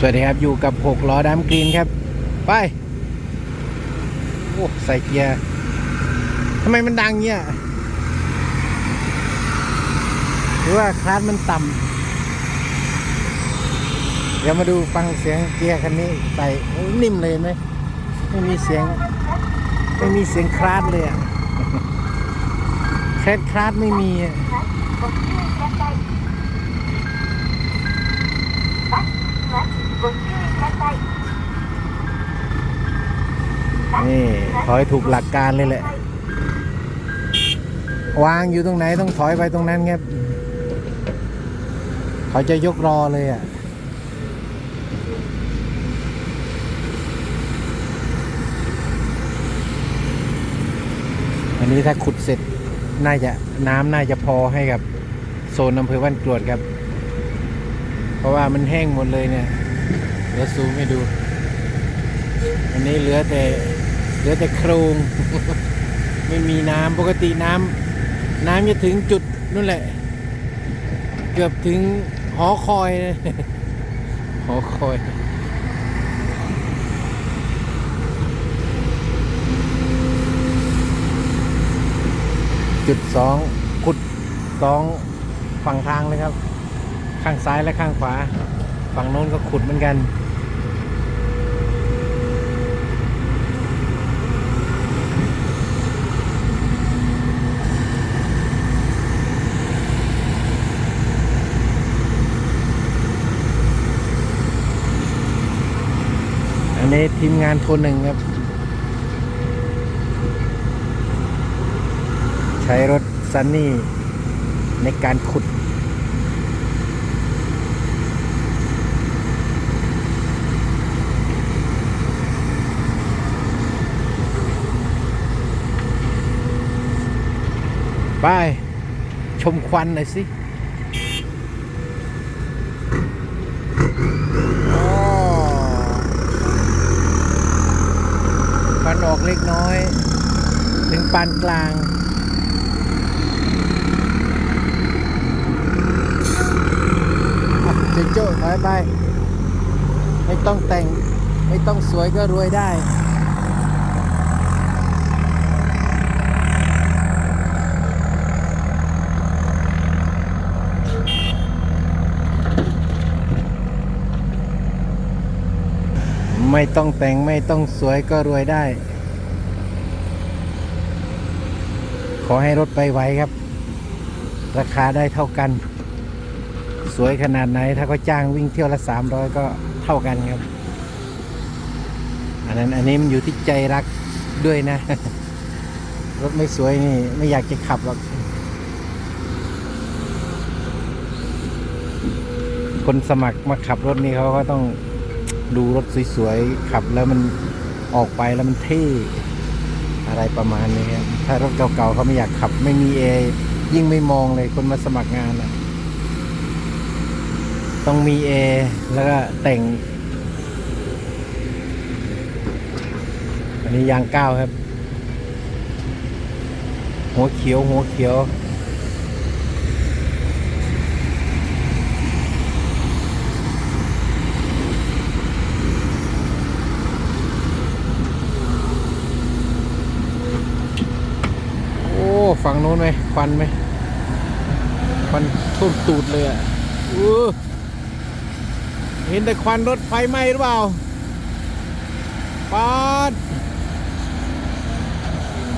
สวัสดีครับ อยู่กับหกล้อดำกรีนครับ ไป โอ้ ใส่เกียร์ทำไมมันดังเงี้ยหรือว่าคลาสมันต่ำเดี๋ยวมาดูฟังเสียงเกียร์คันนี้ ใส่นิ่มเลยไหม ไม่มีเสียง ไม่มีเสียงคลาสเลยอะแคลดคลาสไม่มีอะ นี่ ถอยถูกหลักการเลยแหละ วางอยู่ตรงไหนต้องถอยไปตรงนั้นครับเขาจะยกรอเลยอะอันนี้ถ้าขุดเสร็จน่าจะน้ำน่าจะพอให้กับโซนอำเภอบ้านกรวดครับ เพราะว่ามันแห้งหมดเลยเนี่ย เดี๋ยวซูมให้ดู อันนี้เหลือแต่ ลือแต่โครง ไม่มีน้ำปกติน้ำน้ำจะถึงจุดนู่นแหละ เกือบถึงหอคอยหอคอยจุดสองขุดสองฝั่งทางเลยครับ ข้างซ้ายและข้างขวา ฝั่งโน้นก็ขุดเหมือนกัน นนี้ทีมงานคนหนึ่งครับ ใช้รถซันนี่ในการขุดไป ชมควันหน่อยสิอ๋อควันออก เล็กน้อยถึงปานกลางเจโจ้ถอยไป ไม่ต้องแต่ง ไม่ต้องสวยก็รวยได้ไม่ต้องแต่งไม่ต้องสวยก็รวยได้ ขอให้รถไปไวครับ ราคาได้เท่ากัน สวยขนาดไหน ถ้าเขาจ้างวิ่งเที่ยวละสามร้อยก็เท่ากันครับ อันนั้นอันนี้มันอยู่ที่ใจรักด้วยนะ รถไม่สวยนี่ ไม่อยากจะขับหรอกคนสมัครมาขับรถนี่เขาก็ต้องดูรถสวยๆ ขับแล้วมันออกไปแล้วมันเท่ อะไรประมาณนี้ครับถ้ารถเก่าๆเขาไม่อยากขับ ไม่มีเอยิ่งไม่มองเลยคนมาสมัครงานอะต้องมีเอแล้วก็แต่ง อันนี้ยางก้าวครับ หัวเขียวหัวเขียว โอ้ ฝั่งโน้นไหมควันไหมควันท่วมตูดเลยอะเห็นแต่ควันรถไฟไหม้หรือเปล่าปาด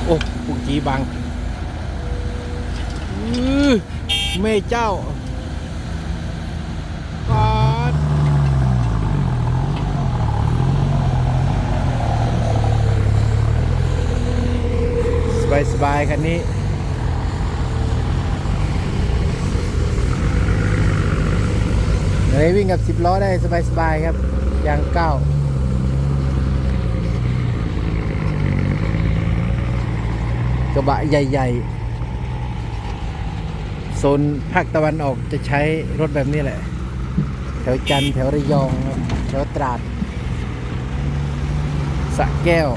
โอ้ปุกีบังอือแม่เจ้าปาดสบายสบายคันนี้ เลยวิ่งกับสิบล้อได้สบายสบายๆครับยางเก้ากระบะใหญ่ๆ โซนภาคตะวันออกจะใช้รถแบบนี้แหละ แถวจันแถวระยอง แถวตราดสะแก้ว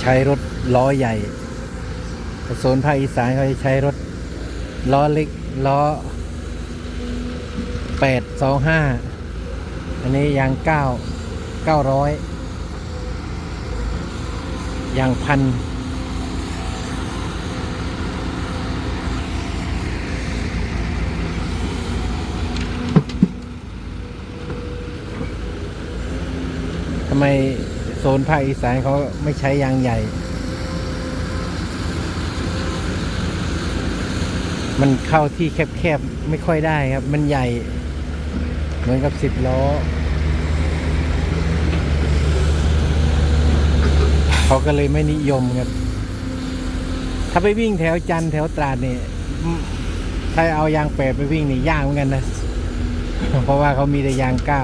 ใช้รถล้อใหญ่ โซนภาคอีสานเขาจะใช้รถ ล้อเล็กล้อแปดสองห้าอันนี้ยางเก้าเก้าร้อยยางพันทำไมโซนภาคอีสานเขาไม่ใช้ยางใหญ่ มันเข้าที่แคบๆ ไม่ค่อยได้ครับ มันใหญ่ เหมือนกับสิบล้อ เขาก็เลยไม่นิยมครับ ถ้าไปวิ่งแถวจันแถวตราดนี่อืมถ้าเอายางแปดไปวิ่งนี่ยากเหมือนกันนะ เพราะว่าเขามีแต่ยางเก้า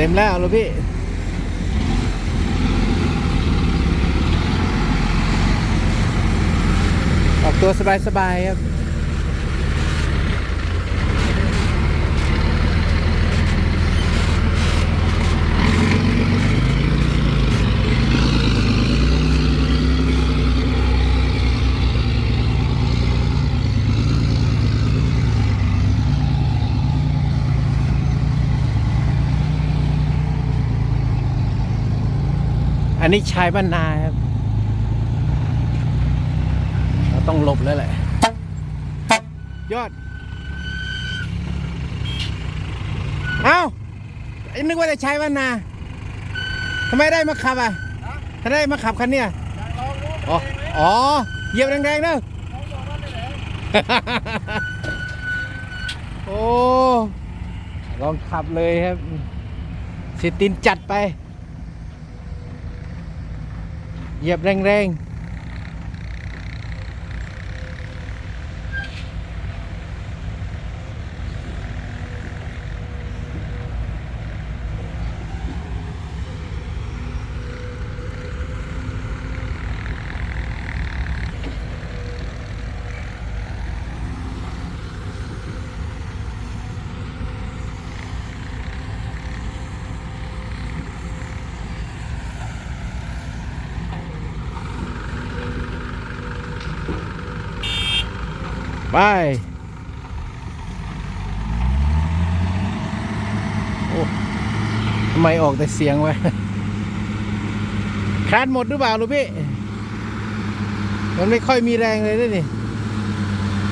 เต็มแล้วเหรอพี่ออกตัวสบายๆครับ นนี้ชายบ้านนาครับเราต้องหลบแล้วแหละ ยอด เอาไอ้นึกว่าจะใช้บ้านนาทำไมได้มาขับอะถ้าได้มาขับคันเนี้ยอ๋ออ๋อเหยียบแรงๆเนอะโอ้ ลองขับเลยครับ สิตินจัดไป เหยียบแรงๆ ไป โอ้ทำไมออกแต่เสียงวะคลาดหมดหรือเปล่าลูกพี่ มันไม่ค่อยมีแรงเลยด้วยนี่